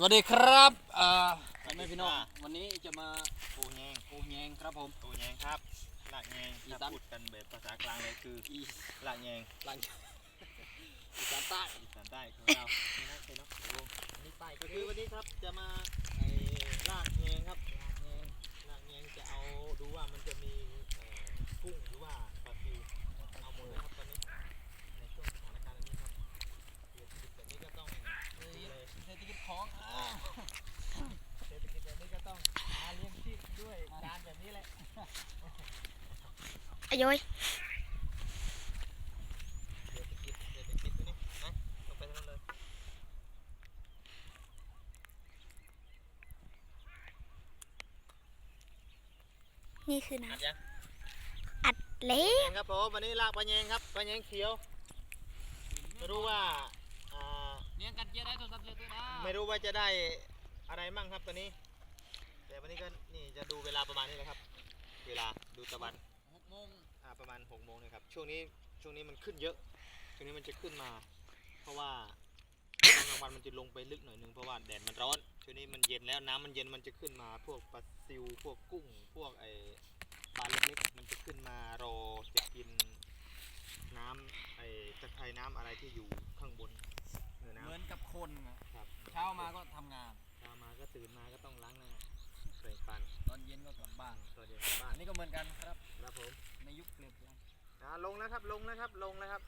วัสดีครับเอ่อพ่อแม่พี่น้อง วันนี้จะมาปูแยงโอแยงครับผมปูแยงครับลากแยงอีถ้าสานพูดกันแบบภาษากลางเลยคืออีลากแยงหลังอีสานใต้อีสานใต้ของเรานี่นะใช่เนาะโอ้โหอันนี้ใต้ก็คือวันนี้ครับจะมาไอ้ลากแยงครับลากแยงลากแยงจะเอาดูว่ามันจะมีเอ่อกุ้งหรือว่า ของอ้าวเศรษฐกิจแบบนี้ก็ต้องหาเลี้ยงชีพด้วยการแบบนี้แหละอายุยเศรษฐกิจเศรษฐกิจตัวนี้นะลงไปทั้งนั้นเลยนี่คือน้อัดยังำอัดเละแยงครับผมวันนี้ลากปลาแยงครับปลาแยงเขียวไม่รู้ว่าอ่า เลี้ยงกันเยอะได้โทรศัพท์เยอะด้วยนะไม่รู้ว่าจะได้อะไรมั่งครับตัวนี้ แต่วันนี้ก็นี่จะดูเวลาประมาณนี้แหละครับ เวลาดูตะวันหกโมงอ่าประมาณ6กโมงนะครับ ช่วงนี้ช่วงนี้มันขึ้นเยอะ ช่วงนี้มันจะขึ้นมา เพราะว่าตอนกลางวันมันจะลงไปลึกหน่อยนึงเพราะว่าแดดมันร้อน ช่วงนี้มันเย็นแล้วน้ำมันเย็นมันจะขึ้นมา พวกปลาซิวพวกกุ้ง พวกไอปลาเล็กๆมันจะขึ้นมารอจะกินน้ำไอตะไคร่น้ำอะไรที่อยู่ข้างบน เหนือน้ำเหมือนกับคนอะครับเช้ามาก็ทำงาน เช้ามาก็ตื่นมาก็ต้องล้างหน้าแปรงฟันตอนเย็นก็กลับบ้าน ตอนเย็นกลับบ้าอันนนี้ก็เหมือนกันครับ ครับผมในยุคเปลี่ยนแปลงอ่าลงแล้วครับลงแล้วครับลงแล้วครับ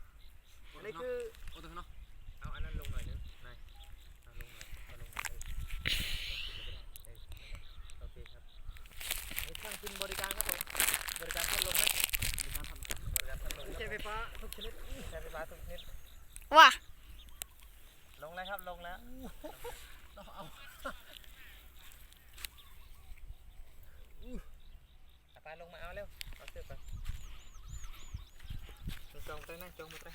อันนี้คือโอ้ตัวเนาะเอาอันนั้นลงหน่อยนึงนายเอาลงหน่อยเอาลงหน่อยเออเออโอเคครับนี่เครื่องกินบริการครับผมบริการพัดลมนะบริการพัดลมบริการพัดลมใช้ไฟฟ้าทุกชนิดใช้ไฟฟ้าทุกชนิด ว่ะ ลงแล้วครับลงแล้วต้องเอาเอาปลงมาเอาเร็ว เอาเสื้อไปจงไปนะจงมาไป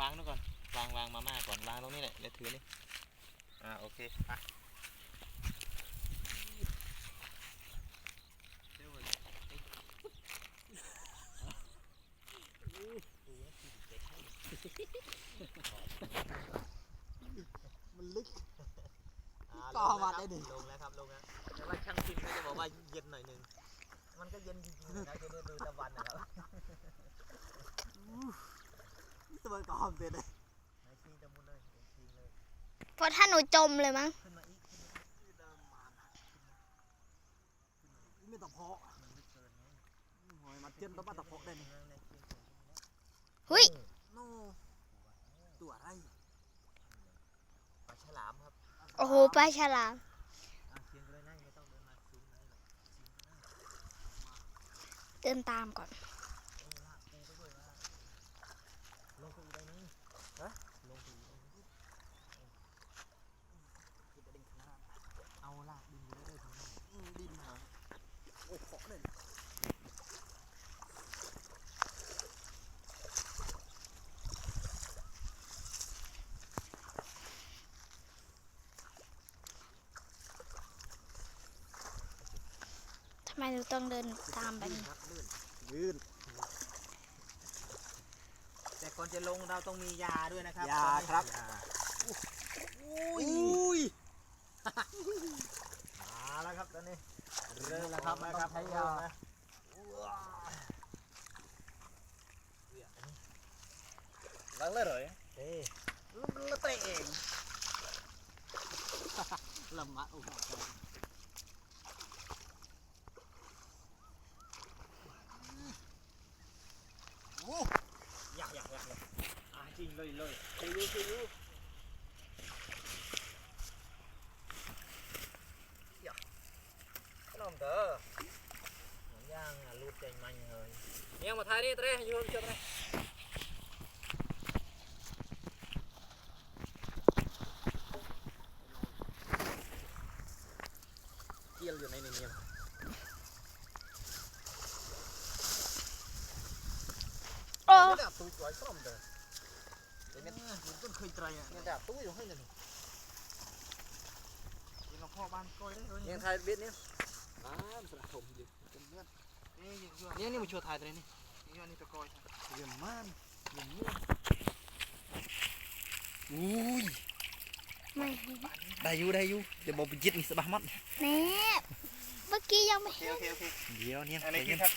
วางนู่นก่อน วางวางมาม่าก่อน วางตรงนี้แหละ แล้วถือนี่ อ่า โอเคไป มันลึก อ่า ก็ ลง มา แล้ว ได้ครับดิลงแล้วครับลงแล้วแต่ว่าช่างพิมพ์เขาจะบอกว่าเย็นหน่อยหนึงมันก็เย็นจริงๆนะครับจะได้ดูตะวันนะครับตัวกอมเต็มเลยไหนชี้ตะมุนเลยเห็นชี้เลยเพราะถ้าหนูจมเลยมั้ง ขึ้นมาอีกขึ้นมาอีกไม่ต้องเพาะมันลึกเกินไงหอยมาเทียนต้องมาตะเพาะได้นี่นั่งในเชียงของตรงนี้หุยโน่ตัวอะไรปลาฉลามครับ โอ้โหปลาฉลาม อะเชียงก็เลยนั่งไม่ต้องเดินมาซูมนี่หรอกเชียงก็นั่ง เดินตามก่อนเออลากปูไปด้วยว่าลงไปอีกใบนึงฮะลงไปอีกใบนึงกินแต่ดินขนากดินได้ทั้งนั้นดินหาโอ้เพาะเลยทำไมหนูต้องเดินตามแบบนี้ ลื่นลื่น แต่ก่อนจะลงเราต้องมียาด้วยนะครับยาครับยาอุ้ยมาแล้วครับตอนนี้เริ่มแล้วครับมาต้องใช้ยานะล้างเลยเหรอเอ้แล้วเตะเองลำมะโอ้โหอยากอยากอยากเลย อ่าจริงเลยเลยคือยูคือยูอยากขนมเด้อเหมือนย่างอะรูดใจมัน เลยเนี่ยมาถ่ายนี่เต้นเนี่ยโอ้ไม่ได้ตู้ไว้ซ่อมเด้อเดี๋ยวนี้ผมก็เคยไตรอะเนี่ยดาบตู้อยู่ให้เลยนี่ยิงกับพ่อบ้านก้อยได้เลยยังไทยเบียดเนี่ยอ่าสระผมอยู่เป็นเลือดนี่ยิงยู่เนี่นี่มาช่วยถ่ายตัวนี้นี่นี่อันนี้ตะกอยเยี่ยมมากเยี่ยมเยี่ยมอุ้ยไม่ได้อยู่ได้อยู่เดี๋ยวบอกไปยึดนี่สบายมัดแน่เมื่อกี้ยังไม่เคโอเดี๋ยวเนี่ยอันนี้คือครับ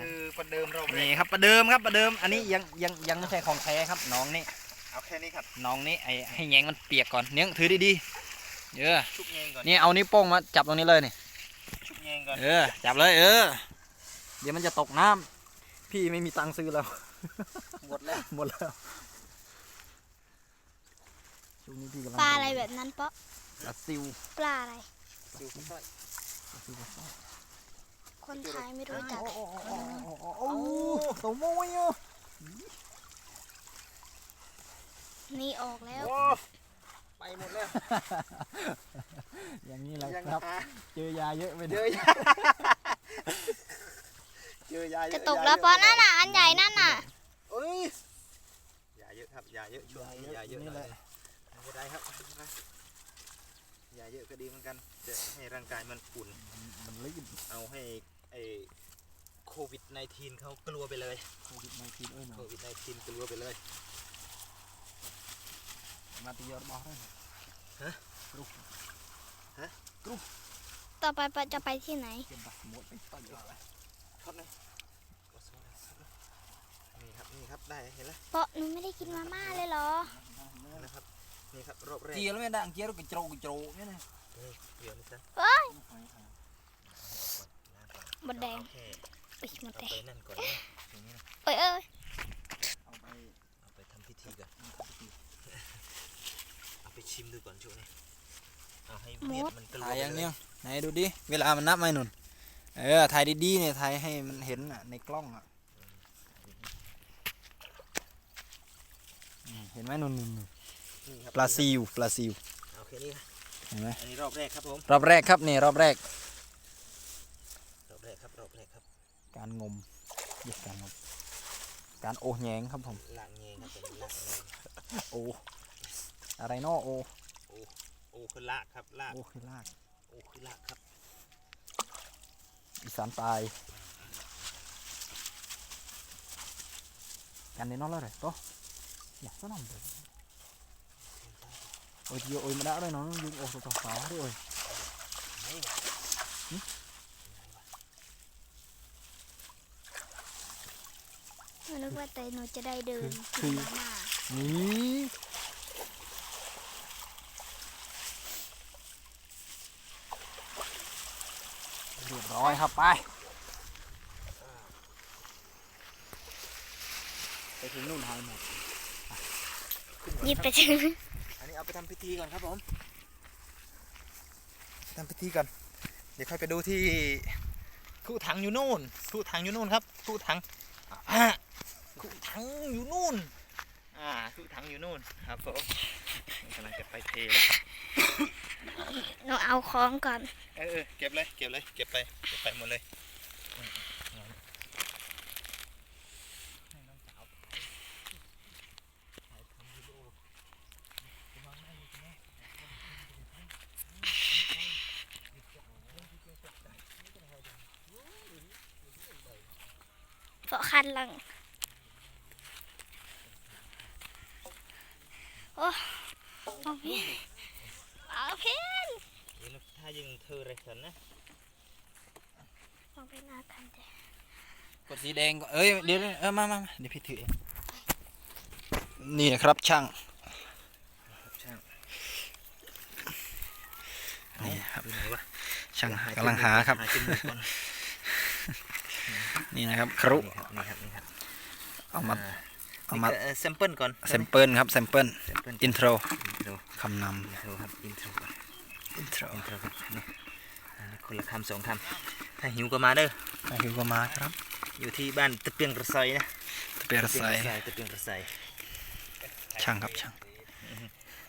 คือประเดิมเรอบแรนี่กครับประเดิมครับประเดิมอันนี้ยังยังยังไม่ใช่ของแท้ครับน้องนี่ เอาแค่นี้ครับน้องนี่ไอให้แยงมันเปียกก่อนเนี้ยถือดีๆเออชุบเงงก่อนนี่เอานิ้วโป้งมาจับตรงนี้เลยนี่ชุบเงงก่อนเออจับเลยเออ เดี๋ยวมันจะตกน้ำพี่ไม่มีตังค์ซื้อแล้วหมดแล้วหมดแล้วช่วงนี้พี่กำลังปลาอะไรแบบนั้นเปาะปลาซิวปลาอะไรดูข้างใต้ปลาซิวปลาซิวคนไทยไม่รู้จักโอ้โอ้โอ้โอ้โอ้โอ้ตัวโมยอะ นี่ออกแล้ว โอ้ไปหมดแล้วอย่างนี้แหละยังครับ หาเจอยาเยอะไปหเจน่ออยยาเจอยาเยจะอะตกแล้วเปาะนั่นน่ะอันใหญ่นั่นน่ะ เอ้ยยาเยอะครับยาเยอะช่วงนี้ยาเยอะนี่หแหน่อละยไม่เป็นไรครับไม่เป็นไรยาเยอะก็ดีเหมือนกันจะให้ร่างกายมันอุ่น มันลื่นเอาให้ไอโควิด -19 เขากลัวไปเลย โควิดมาทีเอ้ยหน่โคอยวิด -19 กลัวไปเลย มาตียอดบอกเลยต่อไปปะจะไปที่ไหนเก็บบัตรหมดไปต่อยอะไรช็อตเลยนี่ครับนี่ครับได้เห็นแล้วเปาะหนูไม่ได้กินมาม่าเลยเหรอนะครับนี่ครับรอบแรกเจียแล้วไม่ได้เจียแล้วก็โจกโจกเนี่ยนะเดี๋ยวนี่ซะเอ้ยหมดแดงโอเคอุ้ยหมดเอาแดงไปนั่นก่อนนะตรงนี้นะเอ้ยเอ้ยเอาไปเอาไปทำพิธีก่อนเอา ไปชิมดูก่อนช่วงนี้เอาให้เม็ดมันกลัวถ่ายอย่างไปเลเนี้ยไหนดูดิ เวลามันนับไหมหนุนเออถ่ายดีๆเนี่ยถ่ายให้มันเห็นอะในกล้องอะอืมเห็นไหมหนุนหนุนหนุนนี่ครับปลาซิวปลาซิวโอเคนี่นะเห็นไหมอันนี้รอบแรกครับผมรอบแรกครับนี่รอบแรกรอบแรกครับรอบแรกครับ การงมเรียกการงมการโอแยงครับผมลากเงยครับผมลากเงยโอ อะไรเนอโอโอ้คือลากครับลากโอคือลากโอ้คือลากครับ อีสานใตายกันในนอกแล้วเลยโตอยากสนอมเลยโอ้ยเดี๋ยวโอ้ยมาได้เลยเนาะยุงโอ้สาวสาวด้วยหนูนึกว่าแต่หนูจะได้เดินคืกินอมาม่านี่ รียบร้อยครับไป ไปถึงนู่นหายหมดหยิบไปถึงอันนี้เอาไปทำพิธีก่อนครับผมทำพิธีก่อน เดี๋ยวค่อยไปดูที่คู่ถังอยู่นู่นคู่ถังอยู่นู่นครับคู่ถังอ่าคู่ถังอยู่นู่นอ่าคู่ถังอยู่นู่นครับผม กำลังจะไปเทแล้ว หนูเอาของก่อน เออเออเก็บเลย เก็บเลย เก็บไป เก็บไปหมดเลยให้น้องสาวถ่ายถ่ายทำวิดีโอจะมองหน้าอยู่ใช่ไหมเพราะคันหลัง โอ้ โอเคโอเคเดี๋ยวถ้ายังเธอไรสันนะมองไปหน้ากันจ้ะกดสีแดงก่อนเอ้ยเดี๋ยวเออมามามาเดี๋ยวพี่ถือเองนี่นะครับช่างช่างนี่ครับดูไหนวะช่างกำลังหาครับหาจมูกก่อนนี่นะครับครุนี่ครับนี่ครับนี่ครับเอามา เอามาแซมเปิลก่อนแซมเปิลครับแซมเปิลแซมเปิลอินโทรอินโทรคำนอินโทรครับอินโทรก่อนำอินโทรอินโทรครับนี่อันนี้คนละคำสองคำถ้าหิวก็มาเด้ออาฮิวก็มาครับ อยู่ที่บ้านตะเปียงกระไซนะตะเปียรตะเปียงใสกระไซตะเปียงกระไซช่างครับช่าง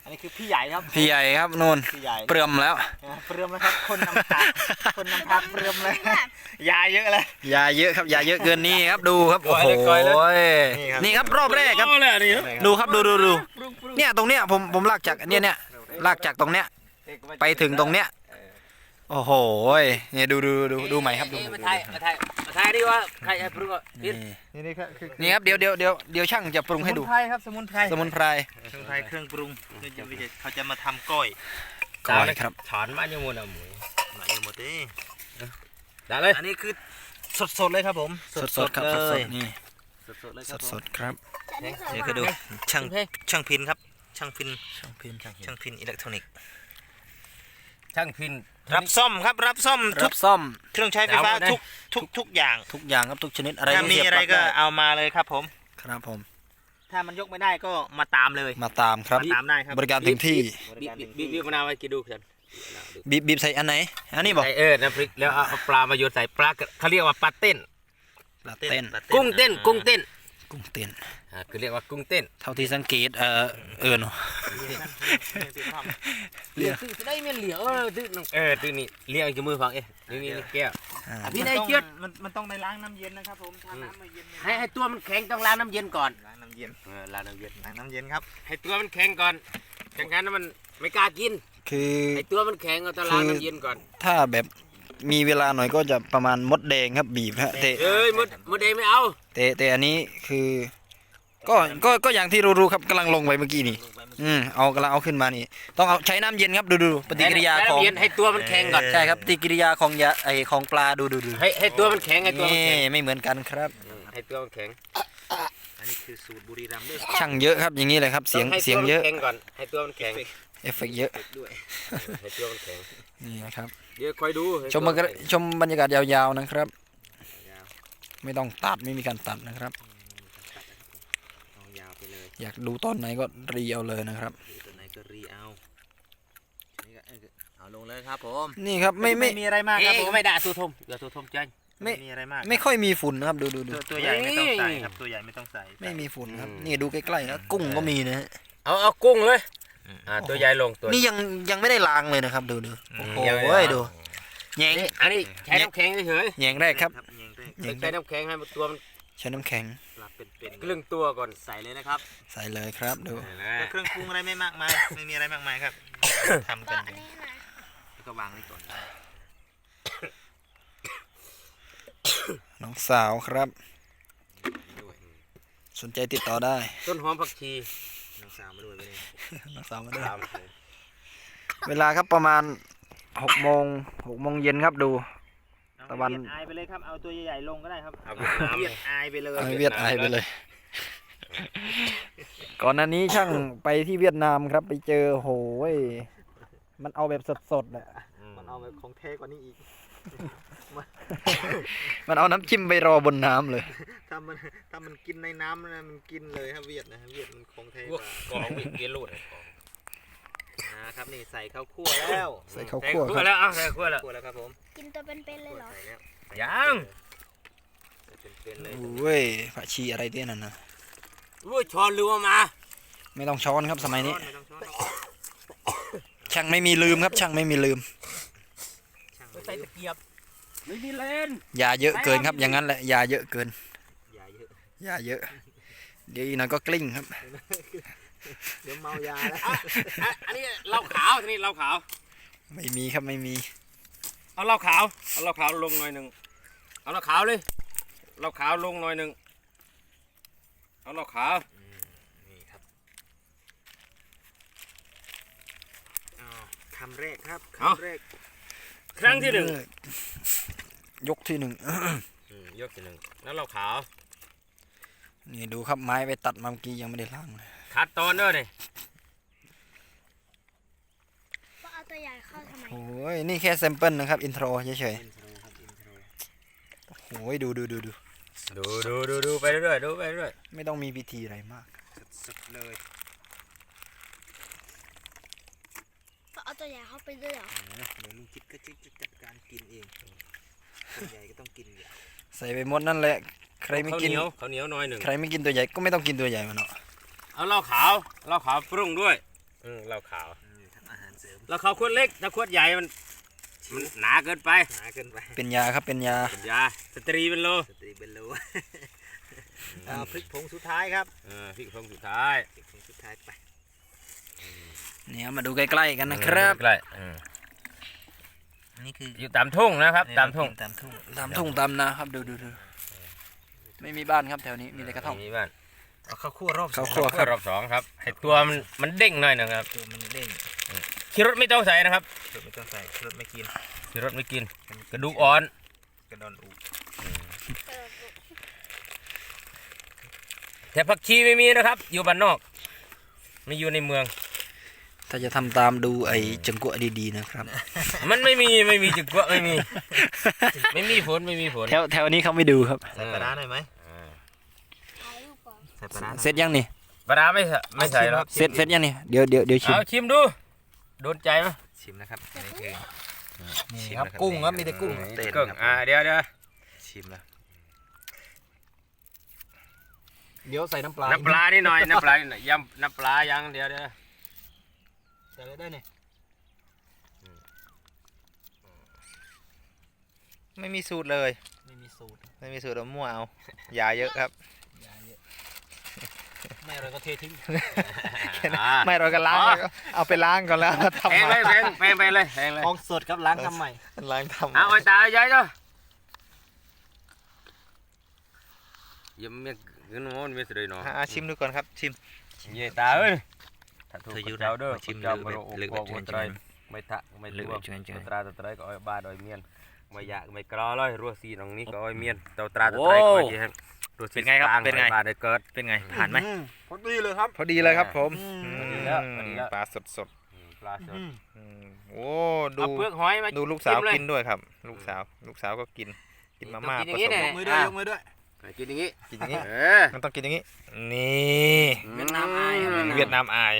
อันนี้คือพี่ใหญ่ครับ พี่ใหญ่ครับนู่นพี่ใหญ่เปลือมแล้วอ่าเปลือมแล้วครับคนนำทางคนนำทางเปลือมเลยยาเยอะเลยยาเยอะครับยาเยอะเกินนี่ครับดูครับก่โอ้อยโหเลยก่อยเลยนี่ครับนี่ครับรอบแรกครับดูครับดูดูดูเนี่ยตรงเนี้ยผมผมลากจากเนี่ยเนี่ยลากจากตรงเนี้ยไปถึงตรงเนี้ย โอ้โหเนี่ยดูดูดูดูใหม่ครับดูใหม่มาถ่ายมาถ่ายมาถ่ายดิว่าใครจะปรุงอะนี่นี่นี่ครับคือนี่ครับเดี๋ยวเดี๋ยวเดี๋ยวเดี๋ยวช่างจะปรุงให้ดูสมุนไพรครับสมุนไพรสมุนไพรสมุนไพรเครื่องปรุงเขาจะเขาจะมาทำก้อยก้อยครับถอนมาอยู่หมดอะหมูมาอยู่หมดนี่ได้เลยอันนี้คือสดๆเลยครับผมสดสดๆครับสดสดๆนี่สดๆเลยคสรับดสดๆครับแต่นี่เคยเดี๋ยวว่าก็ดูช่างช่างพินครับช่างพินช่างพิมพ์ช่างพิมช่างพินอิเล็กทรอนิกส์ ช่างพิน รับซ่อมครับรับซ่อมทุรักบซ่อม เครื่องใช้ไฟฟ้าเอาหมดเลยทุกทุกทุกอย่างทุกอย่างครับทุกชนิดอะไรถ้าที่มีเสียบอะไรปลั๊ก็ด้เอามาเลยครับผม ครับผม ถ้ามันยกไม่ได้ก็มาตามเลย มาตามครับ มาตามได้ครับ บริการถึงที่บริบีการบถึงบีที่บมะนาวไว้กินดูกันบีบบีบใส่อันไหน อันนี้บอกใส่เออน้ำพริกแล้วเอาปลามาโยนใส่ปลาเขาเรียกว่าปลาเต้นปลาเต้นปลากุ้งเต้นกุ้งเต้นกุ้งเต้น อ่าคือเรียกว่ากุ้งเต้น เท่าที่สังเกตเออเออเนาะเหลียวซื้อได้ไม่เหลียวเออตื้อเออตื้อนี่เลี้ยงจมือฟังเอ๊ะนี่นี่แก้วอ่าพี่พี่นายนายเจี๊เจี๊ยยดมันมันต้องในล้างน้ำเย็นนะครับผมถ้าน้ำไม่เย็นให้ให้ตัวมันแข็งต้องล้างน้ำเย็นก่อนล้างน้ำเย็นเออล้างน้ำเย็นล้างน้ำเย็นครับ ให้ตัวมันแข็งก่อนจังงั้นมันไม่กล้ากิน คือให้ตัวมันแข็งก็ต้องล้างน้ำเย็นก่อน ถ้าแบบมีเวลาหน่อยก็จะประมาณมดแดงครับบีบฮะแต่เอ้ยมดมดเดงไม่เอาแต่แต่อันนี้คือ ก็ก็ก็อย่างที่รู้ๆครับกำลังลงไปเมื่อกี้นี่อืมเอากำลังเอาขึ้นมานี่ ต้องเอาใช้น้ำเย็นครับดูดูปฏิกิริยาให้ของน้ำเย็นให้ตัวมันแข็งก่อนใช่ครับปฏิกิริยาของยาไอของปลาดูดูดูให้ให้ตัวมันแข็งให้ตัวมันนี่แข็งไม่เหมือนกันครับอืมให้ตัวมันแข็งอันนี้คือสูตรบุรีรัมย์ด้วยช่างเยอะครับอย่างนี้เลยครับเสียงต้องให้เสียงตัวมันเยอะแข็งก่อนให้ตัวมันแข็งเอฟเฟกต์เยอะด้วยให้ตัวมันแข็งนี่นะครับ เดี๋ยวคอยดูให้ชมบรรยากาศตัวนแข็งชมบรรยากาศยาวๆนะครับยาวไม่ต้องตัดไม่มีการตัดนะครับ เอายาวไปเลย อยากดูตอนไหนก็รีเอาเลยนะครับดูตัวไหนก็รีเอานี่ก็เอ้ยเอาลงเลยครับผมนี่ครับไม่ไม่มีอะไรมากครับเอ้ผยมไม่ด่าตัวทมอย่าตัวทมใจไม่มีอะไรมากไม่ค่อยมีฝุ่นนะครับดูดูดูตัวตัวใหญ่ไม่ต้องใส่นี่ครับตัวใหญ่ไม่ต้องใส่ไม่มีฝุ่นครับนี่ดูใกล้ๆนะกุ้งก็มีนะฮะเอาเอากุ้งเลยอ่าตัวใหญ่ลงตัวนี่ยังยังไม่ได้ล้างเลยนะครับ ดูดูโอ้โหยังไม่ได้ล้างดูแยงนี่อันนี้ใช้น้ำแข็งเฉยแยงแรกครับเงี้ยงด้วยแยงๆแรใช้กน้ำแข็งให้มันตัวมันใช้น้ำแข็ง ปลาเป็นเป็นครึ่งตัวก่อนใส่เลยนะครับใส่เลยครับดูก็เครื่องปรุงอะไรไม่มากมาย ไม่มีอะไรมากมายครับทำก็กันอันนี้นะแล้วก็วางไว้ก่อนได้น้องสาวครับ ด้วยสนใจติดต่อได้ ต้นหอมผักชีน้องสาวมาด้วยไปเลยน้องสาวมาด้วยตามเวลาครับประมาณหกโมงหกโมงเย็นครับดู ตะวัน เวียดอายไปเลยครับ เอาตัวใหญ่ๆลงก็ได้ครับเอาเวียดนาม เวียดอายไปเลยเอาเวียดอายไปเลย ก่อนหน้านี้ช่างไปที่เวียดนามครับ ไปเจอโหยมันเอาแบบสดๆอะมันเอาไปของเทกว่านี้อีก มันเอาน้ำจิ้มไปรอบนน้ำเลย ถ้ามันถ้ามันกินในน้ำนะมันกินเลยครับเวียดนะเวียดมันของเทพวกกว่าของเวียดรูดของ นะครับนี่ใส่ข้าวคั่วแล้วใส่ข้าวใส่คั่วคั่ควรับแล้วเอาใส่คั่วแล้วคั่วแล้วครับผมกินตัวเป็นๆเลยเหรอใส่แล้วยังใส่เป็นๆเลยโอ้ยผักชีอะไรเตี้ยนั่นนะวุ้ยช้อนลืมเอามา ไม่ต้องช้อนครับสมัยนี้ไม่ต้องช้อนหรอกช่างไม่มีลืมครับ ช่างไม่มีลืมช่างใส่ไม่ตะเกียบไม่มีเลนยาเยอะเกินครับ อย่างนั้นแหละยาเยอะเกินอย่าเยอะยาเยอะเดี๋ยวอีกหน่อยก็กลิ้งครับ เดี๋ยวเมายาแล้ว อะอะอันนี้เหล้าขาวทีนี้เหล้าขาว ไม่มีครับไม่มี เอาเหล้าขาว เอาเหล้าขาวลงหน่อยหนึ่ง เอาเหล้าขาวเลยเหล้าขาวลงหน่อยหนึ่ง เอาเหล้าขาว นี่ครับอ้าวคำแรกครับคำแรกครั้งที่หนึ่งยกที่หนึ่ง อืมยกที่หนึ่งแล้วเหล้าขาว นี่ดูครับไม้ไปตัดมาเมื่อกี้ยังไม่ได้ล้างเลย คัดตอนเด้อนี่ก็เอาตัวใหญ่เข้าทำไมโอ้ยนี่แค่แซมเปิลนะครับ อินโทรเฉยอินโทรครับอินโทรๆโอ้ยดูดูดูดูดูดูดูดูไปเรื่อยๆดูไปเรื่อยไม่ต้องมีพิธีอะไรมากสุดๆเลยก็เอาตัวใหญ่เข้าไปด้วยเหรอเดี๋ยวลุงคิดก็จะจัดการกินเองตัวใหญ่ก็ต้องกินใหญ่ใส่ไปหมดนั่นแหละใครไม่ข้าวกินเหนียวข้าวเหนียวหน้อยหนึ่งใครไม่กินตัวใหญ่ก็ไม่ต้องกินตัวใหญ่มันเนาะ เอาเหล้าขาวเหล้าขาวปรุงด้วยอืมเหล้าขาวอืมทำอาหารเสริมเหล้าขาวขวดเล็กถ้าขวดใหญ่มันมันหนาเกินไปหนาเกินไปเป็นยาครับเป็นยาเป็นยาสตรีเป็นโลสตรีเบลโลเอาพริกผงสุดท้ายครับเออพริกผงสุดท้ายพริกผงสุดท้ายไปเนี่ยมาดูใกล้ๆกันนะครับใกล้ๆอืมนี่คืออยู่ตามทุ่งนะครับตามทุ่งตามทุ่งตามทุ่งตามนาครับดูดูดูไม่มีบ้านครับแถวนี้มีแต่กระท่อมมีบ้าน เอาข้าวคั่วรอบข้าวคั่วเพื่อรอบสองครับให้ตัวมันมันเด้งหน่อยนะครับตัวมันเด้งขี่รถไม่ต้องใส่นะครับรถไม่ต้องใส่รถไม่กินขี่รถไม่กิน กระดูกอ่อนกระดอนอูแต่ผักชีไม่มีนะครับ อยู่บ้านนอก ไม่อยู่ในเมือง ถ้าจะทำตามดูไอ้จังกัวดีๆนะครับ มันไม่มีไม่มีจุกวะไม่มี ไม่มีฝนไม่มีฝนแถวแถวนี้เขาไม่ดูครับ ใส่ปลาร้าหน่อยไหมอ่าถ่ายรู ปก่อนใส่ปลาร้าหน่อยเสร็จยังนี่ปลาร้าไม่ใส่ไม่ใส่หรอกเสร็จเสร็จยังนี่เดี๋ยวเดี๋ยวเดี๋ยวชิมเอาชิมดูโดนใจไหมชิมนะครับอันนี่คือนี่ชิมครับนะครับกุ้งครับมีแต่กุ้ง เต้นกุ้งครับอ่าเดี๋ยวเดี๋ยวชิมแล้วเดี๋ยวใส่น้ำปลาน้ำปลานิดหน่อยน้ำปลานิดหน่อยยำน้ำปลายังเดี๋ยวเดี๋ยวใส่เลยได้นี่ไม่มีสูตรเลย ไม่มีสูตร ไม่มีสูตรเอามั่วเอา ยาเยอะครับอย่าเยอะ ไม่อะไรก็เททิ้งอ่าไม่เราก็ล้างอ๋อแล้วก็เอาไปล้างก่อนแล้วทำแพงใหเลม่ยแพงแพงไปเลยแพงเลยของสดครับล้างทำใหม่ล้างทำใหม่เอาไอ้ตาใหญ่จ้ะยังไม่เงินโมนไม่สวยเนาะอ่าชิมดูก่อนครับชิม เย่ตาเอ้ยถ้าถูกเธออยู่เจ้าเด้อมาชิมเจ้าลึบ่กรู้ลึกกลัวลึกคนลึกไตรไม่ทะไม่ลึกตัวลึกลึกลึกตราตะไตรก็อ้อยบ้าดอยเมียนไม่อยากไม่กรอเลยรัวซีตรงนี้ก็อ้อยเมียนเตาตราตะไตรก็อ้อยที่ให้ รัวซีเป็นไงครับกลาเป็นไงอ้อยบ้าดอยเกิด เป็นไงผ่านไหมพอดีเลยครับ พอดีเลยครับผมพอดีแล้วพอดีแล้ว ปลาสดสดอืมปลาสดๆอืมโอ้ดูเอาเปลือกหอยมาดูลูกสาวจิ้มเลยกินด้วยครับ ลูกสาว ลูกสาวก็กิน กินมาม่าต้องผกินอย่างนี้สมแน่ยกมือด้วยยกมือด้วย กินอย่างนี้กินอย่างนี้ เออมันต้องกินอย่างนี้ นี่เวียดนามอายครับเวียดนามอาย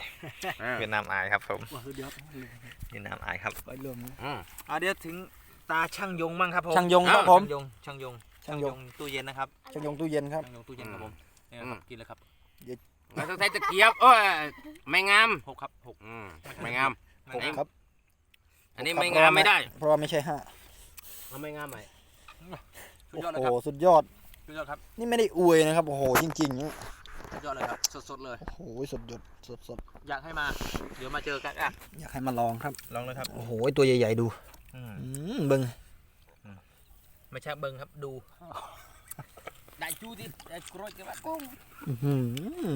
อ่าเวียดนามอายครับผมเดี๋ยวเวียดนามอายครับ ไปรวมอืมอ่าเดี๋ยวถึงตาช่างยงบ้างครับผมช่างยงครับผม ช่างยงช่างยง ช่างยงตู้เย็นนะครับช่างยงตู้เย็นครับช่างยงตู้เย็นครับผมนี่นะครับกินเลยครับเราต้องใช้ตะเกียบโอ้ยไม่งามหกครับหกอืมไม่งามหกครับ อันนี้ไม่งามไม่ได้ เพราะว่าไม่ใช่ห้าเอาไม่งามไหมสุดยอดเลยโอ้ครับโหสุดยอดสุดยอดครับ นี่ไม่ได้อวยนะครับโอ้โหจริงๆเนี่ยสุดยอดเลยครับสดๆเลยโอ้โหสดยดสดสดอยากให้มา เดี๋ยวมาเจอกันอะอยากให้มาลองครับลองเลยครับโอ้โหตัวใหญ่ๆดูอืมอืมเบิ้ง ไม่ใช่เบิ้งครับดูได้จูที่ได้กรอยกันบ้างกุ้งอื้อหือ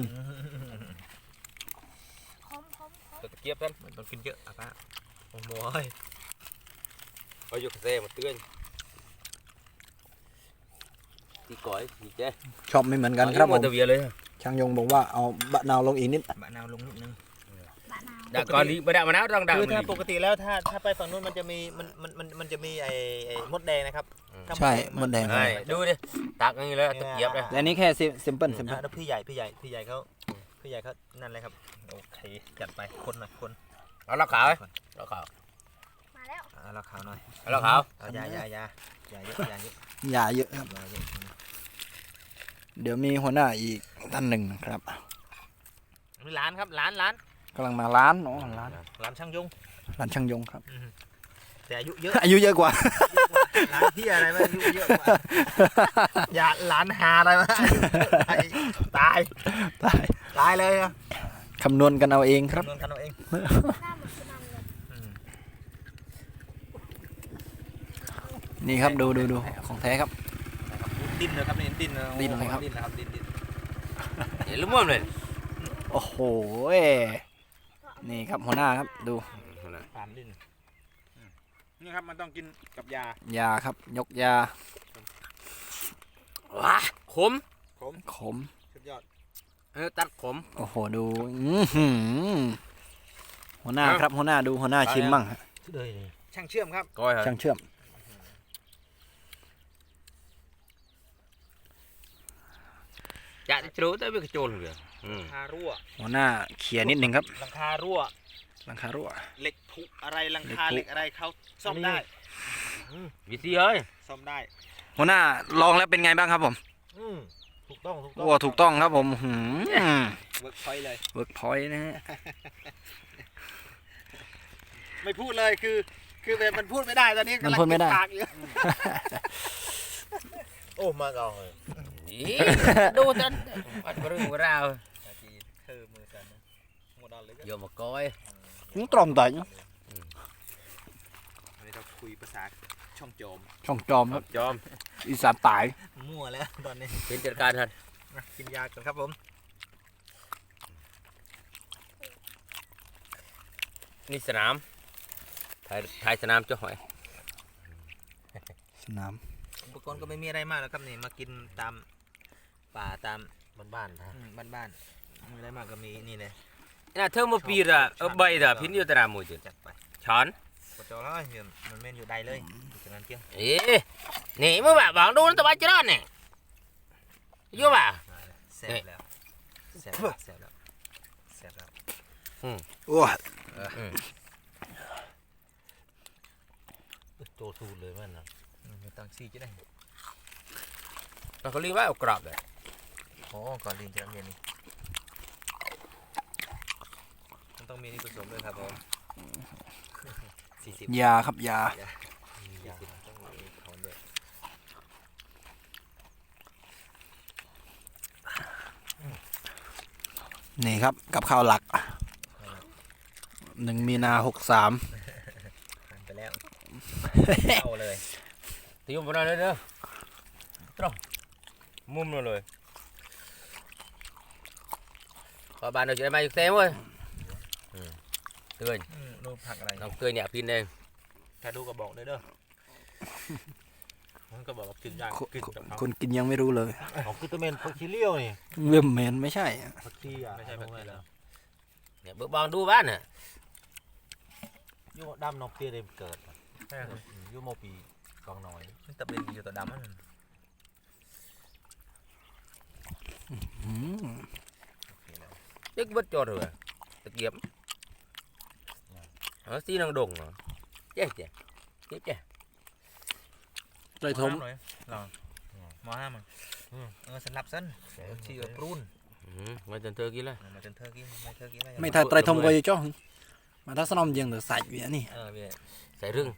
พร้อมพร้อมพร้อม ตะเกียบกันมันต้องกินเยอะอะป้าโอ้โหยเอาอยู่กับเซ่มาเตือนที่ก่อยที่แจ้ชอบไม่เหมือนกันครับผมตะเวียเลยช่างยงบอกว่าเอาบะนาวลงอีกนิดมะนาวลงนิดนึงบะนาวดากอลีไม่ได้มานะต้องด่าคือมืถ้าอปกติแล้วถ้าถ้าไปฝั่งนู้นมันจะมีมันมันมันมันจะมีไอ้ไอ้มดแดงนะครับถ้า ใช่มดแดงใช่ดูดิตักอย่างนี้เลยตะเกียบเลยแต่อันนี้แค่ซิมเปิลซิมเปิอะลแล้วพี่ใหญ่พี่ใหญ่พี่ใหญ่เขาพี่ใหญ่เขานั่นเลยครับโอเคจัดไปคนหน่อยคนเอาเหล้าขาวเหล้าขาวมาแล้วอ่าเราขาวหน่อยเอาเหล้าขาวเอายายายายาเยอะยาเยอะอย่าเยอะครับยาเยอะเดี๋ยวมีหัวหน้าอีกท่านหนึ่งนะครับนี่ร้านครับร้านร้านกำลังมาร้านเนาะร้านร้านช่างยงร้านช่างยงครับแต่อายุเยอะอายุเยอะกว่า ร้านพี่อะไรมาอายุเยอะกว่าอย่าร้านหาอะไรมาตายตายตายเลยอะคำนวณกันเอาเองครับคำนวณกันเอาเองหน้าเหมือนสุนันเลยนี่ครับดูดูดูของแท้ครับดิ้นเลยครับนี่ดิ้นเลยดิ้นเลยครับดิ้นนะครับดิ้นดิ้นเห็นลุ่มเลยโอ้โหนี่ครับหัวหน้าครับดูตามดิ้น นี่ครับมันต้องกินกับยา ยาครับ ยกยาว้าขมขมขมสุดยอดเออตัดขม โอ้โหดูอื้อหือหัวหน้าครับครับ หัวหน้าดูหัวหน้าชิมมั่งฮะเลยช่างเชื่อมครับก้อยเหรอช่างเชื่อมจะได้รู้ได้ไม่กระโจนเลยอืมหลังคารั่วหัวหน้าเขี่ยนิดหนึ่งครับหลังคารั่ว หลังคารั่ว เหล็กผุอะไรหลังคาเหเหล็ล็กกผุอะไรเขาซ่อมได้วิธีเอ้ยซ่อมได้หัวหน้าลองแล้วเป็นไงบ้างครับผมอืมถูกต้องถูกต้โอ้ถูกต้องครับผมหืมเวิร์กพอยเลย เวิร์กพอยต์นะฮะไม่พูดเลยคือ คือแบบมันพูดไม่ได้ตอนนี้มันกำลังพูดไม่ได้ติปากอยู่โอ้มาก่อนเลยอีดูจันปัดเรื่องราวเธอมือกันนะหมดอันเลยก็ โยมมาก้อย มึงตรอมต่อยนี่นี้เราคุยภาษาช่องโจมช่องจอมครับยอมอีสานตายมั่วแล้วตอนนี้เป็นจัดการทันมากินยาก่อนครับผมนี่สนามถ่ายถ่ายสนามเจ้าหอยสนามอุปกรณ์ก็ไม่มีอะไรมากแล้วครับนี่มากินตามป่าตามบ้านๆนะอืมบ้านๆไม่มีอะไรมากก็มีนี่เลย น่ะเธอมาปีละเออใบละพินอยู่ตารางมือจุดจัดไปช้อนกดจอแล้วเดี๋ยวมันเม่นอยู่ใดเลยจากนั้นเกี้ยงเอ๊ะนี่มึงแบบบางดูนตะวันจะรอดเนี่ยอยู่ป่ะแซ่บแล้วแซ่บแล้วแซ่บแล้วแซ่บแล้วโอ้ยโตสูดเลยมันนะอืมมีตังซี่จะได้เราเขาเรียกว่าเอากรอบเลยโอ้ก่อนลินจะเย็นนี่มัน ต้องมีนี่ผสมด้วยครับผมสี่สิบยาครับยา ยาต้องมีถอนด้วยนี่ครับกับข้าวหลักหนึ่งมีนาหกสามหันไปแล้วเข้าเลยตีมันไปเลยเด้อตรงมุมนั่นเลยพอบานเราจะได้มาอยู่เต็มเว้ยอืม เตือนอืมรูปผักอะไรน้องเตือนเนี่ยพินเองถ้าดูก็บอกเลยเด้อมันก็บอกว่ากินยากคกินกับเขาคนกินยังไม่รู้เลยของคือตะเมนผักชีเลี้ยวนี่เริ่มเหม็นไม่ใช่ผักชีอะไม่ใช่ผักชีแล้วเนี่ยเบิกบองดูบ้านน่ะยูดำนอกเตี้ยได้เกิดใช่ครับอืมยูโมปีกองน้อยมันตะเป็นอยู่ตัวดำมันอืมจึกบดจอดเลยตะเกียบ เอาสีนางดงเหรอเจ๊เจ๊เจ๊เจ๊ไตรทมหน่อยลองมอห้ามันเออสนับสั้นชีเออปรุนอืมมาจนเธอกินแล้วมาจนเธอกินไม่เธอกินแล้วไม่ถ้าไตรทมก็จะจ้องมาถ้าสนอมยังเดือใส่เวียนี่เออเบี้ยใส่เรื่อง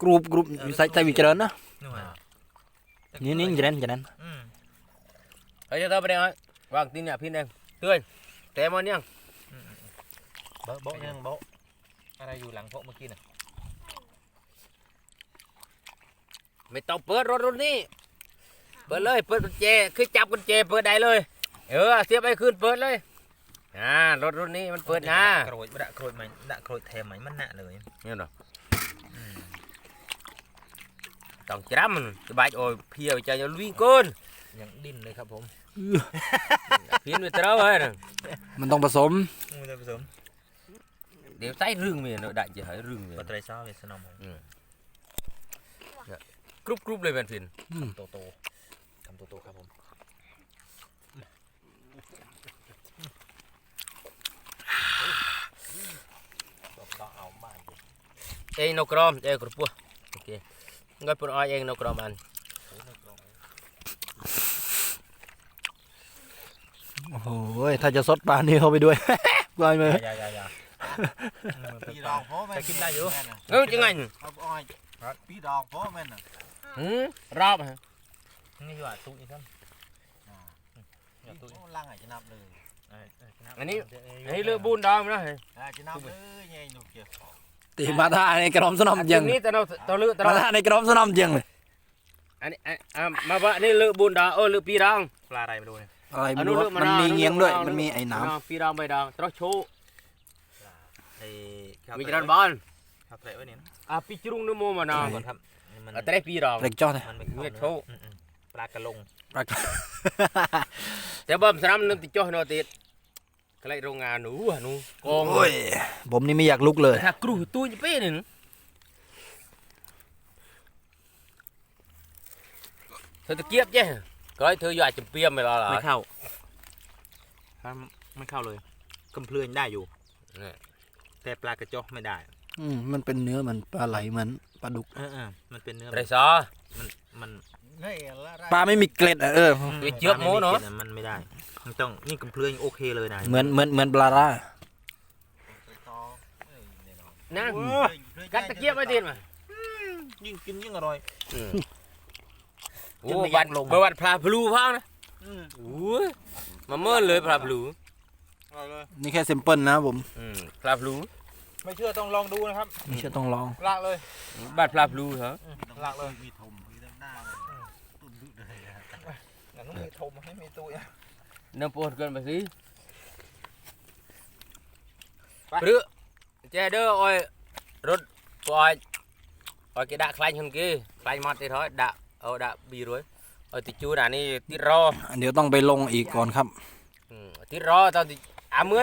กรุ๊ปกรุ๊ปใส่ใส่วิจารณ์นะนู่นนี่นี่จะนั้นจะนั้นอืมเฮ้ยเจะไปได้ไหมวางตีนเนี่ยพินเองเตือนแต่มันยังเบาะ อะไรอยู่หลังพวกเมื่อกี้น่ะไม่ต้องเปิดรถรุ่นนี้ เปิดเลยเปิดกุญแจคือจับกุญแจเปิดได้เลย เออเสียบไปคืนเปิดเลยอ่ารถรุ่นนี้มันเปิดนะกระโดดดะกระโดดมันดะกระโดดแถมมันมันหนักเลยเนี่ยเนาะต้องจำมันสบายโอ้ยเพียวใจจะวิ่งก้นยังดิ้นเลยครับผมพินไปเต้าเฮ้ยน่ะมันต้องผสมมูจะผสม เดี๋ยวใส่รึงมีเนาะได้จะให้รึงมีปัตไตรซ้อเวสนอมกรุบกรุบเลยเป็นพินโตโตคำโตโตครับผมต้องเอาบ้านดิเองนกกรอมเองกรุบปัวโอเคงั้นปุ่นอ้อยเองนกกรอมอัน โอ้โหถ้าจะซดปลานี่เข้าไปด้วยปลายมืออย่าอย่าอย่า ปีดองพ่อแม่นจะกินได้อยู่แม่น่ะเออจังไงเอาอ้อยปีดองพ่อแม่นน่ะหืมรอบฮะนี่อยู่อะตุ้อีกครับอ่าอย่าตุ้โอ้ลังอะจะนับเลยอันนี้อันนี้เลือกบูนดอมนะเฮ้ยอ่าจะนับเลยไงหนูเกี่ยวตีมาท่าในกระดอมสนอมอันยังนี้แต่เราตัวเลือกแต่มาเราท่าในกระดอมสนอมยังเลยอันนี้อันอะมาว่านี่เลือกบูนดอมเออเลือกปีรองปลาอะไรไม่รู้เนี่ยอะไรอัไม่รู้เลือกมันมีเงี้ยงด้วยอัมันมีไอ้หน้ปีรองใบดองตรอโชว์ไอ้ มีจรันบอลครับเตะไว้เนี่ยอะปีจรุงนึโมมานาก่อนครับมันอะแต่ได้ปีรองำเล็กจ้อเลยมันไม่เข้าเวทเนื้โชอว์อืมๆปลากระลงปลากแต่บ่มสนามนึงติดจ่อเนาะติดก็เลยโรงงานหนูอะหนูกองโอ้ยผมนี่ไม่อยากลุกเลยถ้ากรูตู้จะเป็นนี่เธอตะเกียบเจ้ก็ให้เธออยู่อาจจะเปียมไปแล้วล่ะไม่เข้าครับไม่เข้าเลยกำเพลือนได้อยู่เนี่ย แต่ปลากระจอกไม่ได้ อืมมันเป็นเนื้อเหมือนปลาไหลเหมือนปลาดุก เออๆมันเป็นเนื้อไรซอมันมันนี่ละปลาไม่มีเกล็ดอะเออ ไปเจือบหมูเนอะ มันไม่ได้ มันต้องนี่กำเพลือนโอเคเลยนะเหมือนเหมือนเหมือนปลาร่าต่อเอ้ยแน่นอนนั่งเฮ้ยฮ้กัดตะเกียบไว้ดิมายิ่งกินยิ่งอร่อยโอ้บัตรประวัติพระพ เมินเลยพระพลูเอาเลยนี่แค่ซิมเปิลนะผมอืมพระพลูไม่เชื่อต้องลองดูนะครับไม่เชื่อต้องลองลากเลยบาดพลาบลูเหรอลากเลยมีทมมีหน้าตุ้นลึกเลยนะอย่างนู้นมีทมให้มีตัวน้ำปวดเกินไปสิหรือเจเด้อโอ้ยรถปล่อยปล่อย cái đạ khai hơn kia khai mặt thì thôi đạ ờ đạ bì rồi ờ thì chú đà này tí rò เดี๋ยวต้องไปลงอีกก่อนครับ ừ, tí rò tao thì À, cảm ơn